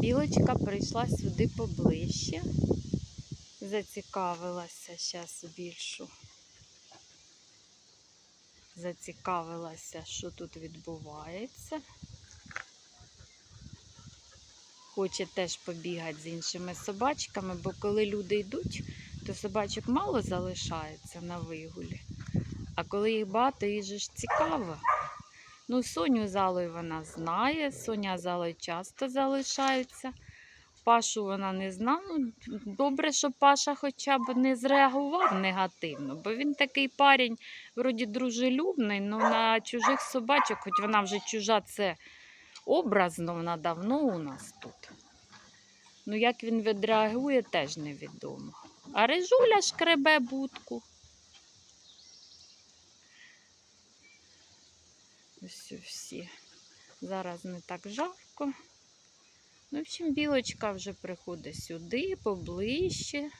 Білочка прийшла сюди поближче. Зацікавилася, зараз більшу. Зацікавилася, що тут відбувається. Хоче теж побігати з іншими собачками, бо коли люди йдуть, то собачок мало залишається на вигулі. А коли їх багато, їй же ж цікаво. Ну, Соню залою вона знає, Соня залою часто залишаються. Пашу вона не знала. Ну, добре, що Паша хоча б не зреагував негативно, бо він такий парень, вроді дружелюбний, але на чужих собачок, хоч вона вже чужа, це образно, вона давно у нас тут. Ну, як він відреагує, теж невідомо. А Рижуля шкребе будку. Ось всі. Зараз не так жарко. Ну, в общем, білочка вже приходить сюди, поближче.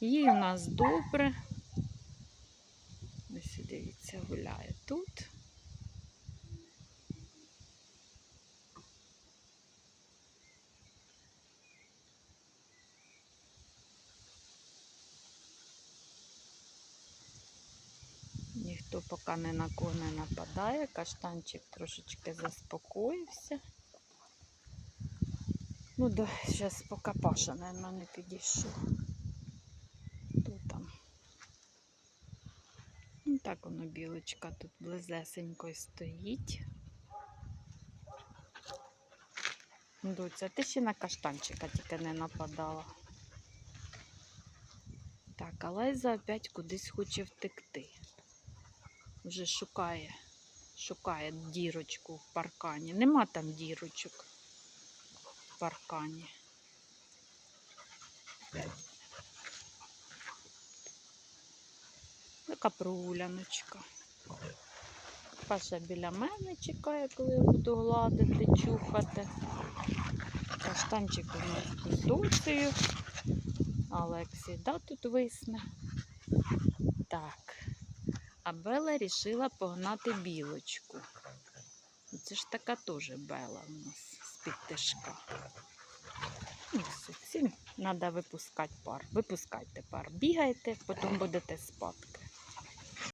Їй у нас добре. Ось дивіться, гуляє тут. Ніхто поки не на кого не нападає. Каштанчик трошечки заспокоївся. Ну, да, зараз поки Паша, мабуть, не підійшов. Тут там. Ну, так воно білочка тут близесенько стоїть. Доця, ти ще на каштанчика тільки не нападала. Так, а Лайза опять кудись хоче втекти. Вже шукає, шукає дірочку в паркані. Нема там дірочок в паркані. Така прогуляночка. Паша біля мене чекає, коли я буду гладити, чухати. Каштанчик у нас з доцею. Алексій, да, тут висне. Так. А Бела рішила погнати білочку. Це ж така теж Бела у нас з-під тишка. Ну, всім треба випускати пар. Випускайте пар. Бігайте, потім будете спадки.